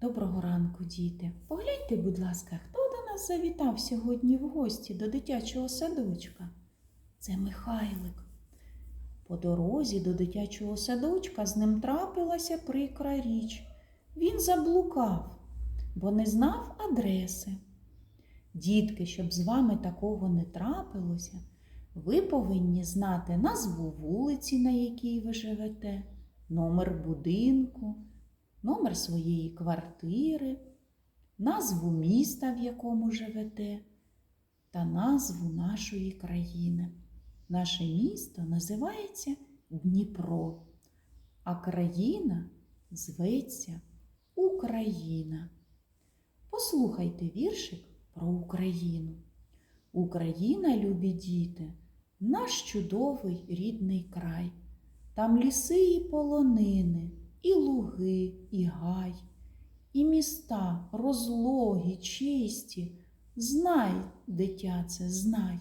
Доброго ранку, діти. Погляньте, будь ласка, хто до нас завітав сьогодні в гості до дитячого садочка? Це Михайлик. По дорозі до дитячого садочка з ним трапилася прикра річ. Він заблукав, бо не знав адреси. Дітки, щоб з вами такого не трапилося, ви повинні знати назву вулиці, на якій ви живете, номер будинку, номер своєї квартири, назву міста, в якому живете, та назву нашої країни. Наше місто називається Дніпро, а країна зветься Україна. Послухайте віршик про Україну. Україна, любі діти, наш чудовий рідний край. Там ліси і полонини, і луги, і гай, і міста розлогі, чисті. Знай, дитя це, знай.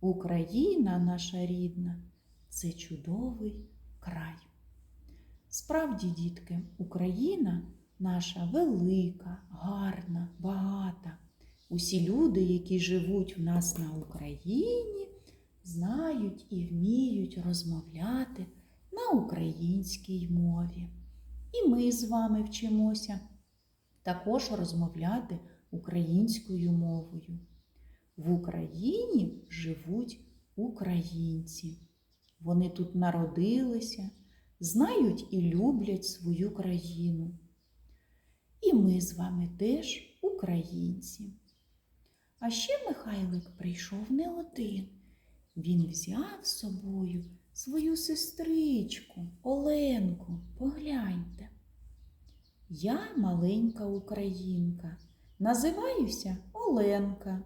Україна наша рідна це чудовий край. Справді, дітки, Україна наша велика, гарна, багата. Усі люди, які живуть в нас на Україні, знають і вміють розмовляти на українській мові. І ми з вами вчимося також розмовляти українською мовою. В Україні живуть українці. Вони тут народилися, знають і люблять свою країну. І ми з вами теж українці. А ще Михайлик прийшов не один. Він взяв з собою свою сестричку Оленку. Погляньте. Я маленька українка, називаюся Оленка.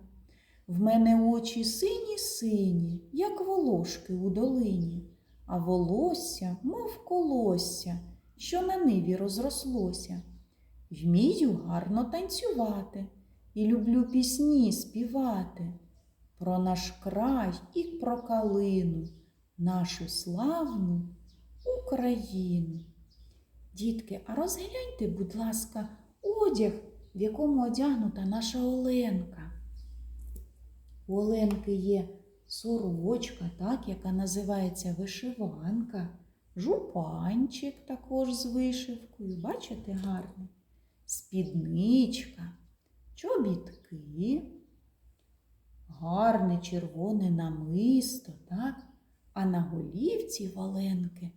В мене очі сині сині, як волошки у долині, а волосся, мов колосся, що на ниві розрослося. Вмію гарно танцювати і люблю пісні співати про наш край і про калину, нашу славну Україну. Дітки, а розгляньте, будь ласка, одяг, в якому одягнута наша Оленка. У Оленки є сорочка, так, яка називається вишиванка, жупанчик також з вишивкою. Бачите гарно? Спідничка, чобітки, гарне червоне намисто, так? А на голівці Валенки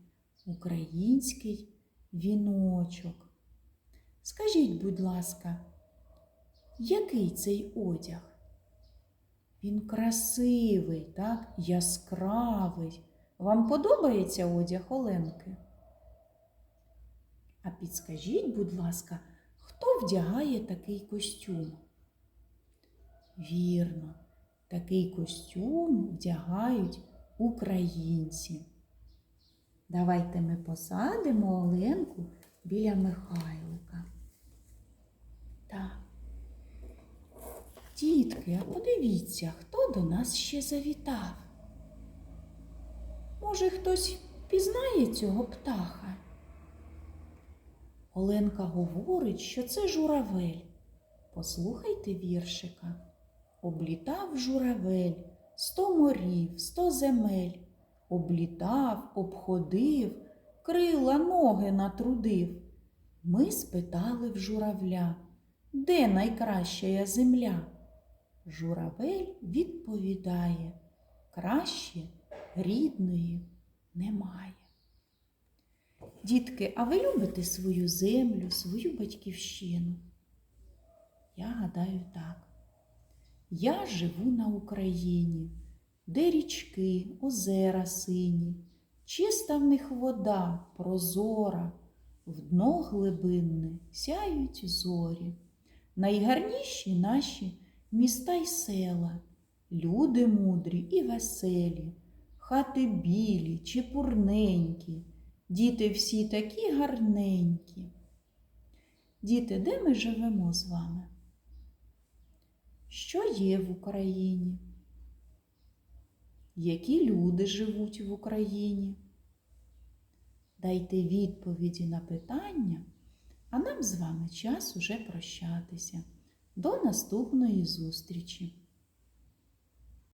український віночок. Скажіть, будь ласка, який цей одяг? Він красивий, так? яскравий. Вам подобається одяг Оленки? А підскажіть, будь ласка, хто вдягає такий костюм? Вірно, такий костюм вдягають українці. Давайте ми посадимо Оленку біля Михайлика. Так. Дітки, а подивіться, хто до нас ще завітав. Може, хтось пізнає цього птаха? Оленка говорить, що це журавель. Послухайте віршика. Облітав журавель сто морів, сто земель. Облітав, обходив, крила ноги натрудив. Ми спитали в журавля, де найкраща земля? Журавель відповідає, краще рідної немає. Дітки, а ви любите свою землю, свою батьківщину? Я гадаю так. Я живу на Україні, де річки, озера сині, чиста в них вода, прозора, в дно глибинне сяють зорі. Найгарніші наші міста й села, люди мудрі і веселі, хати білі, чепурненькі, діти всі такі гарненькі. Діти, де ми живемо з вами? Що є в Україні? Які люди живуть в Україні? Дайте відповіді на питання, А нам з вами час уже прощатися. До наступної зустрічі!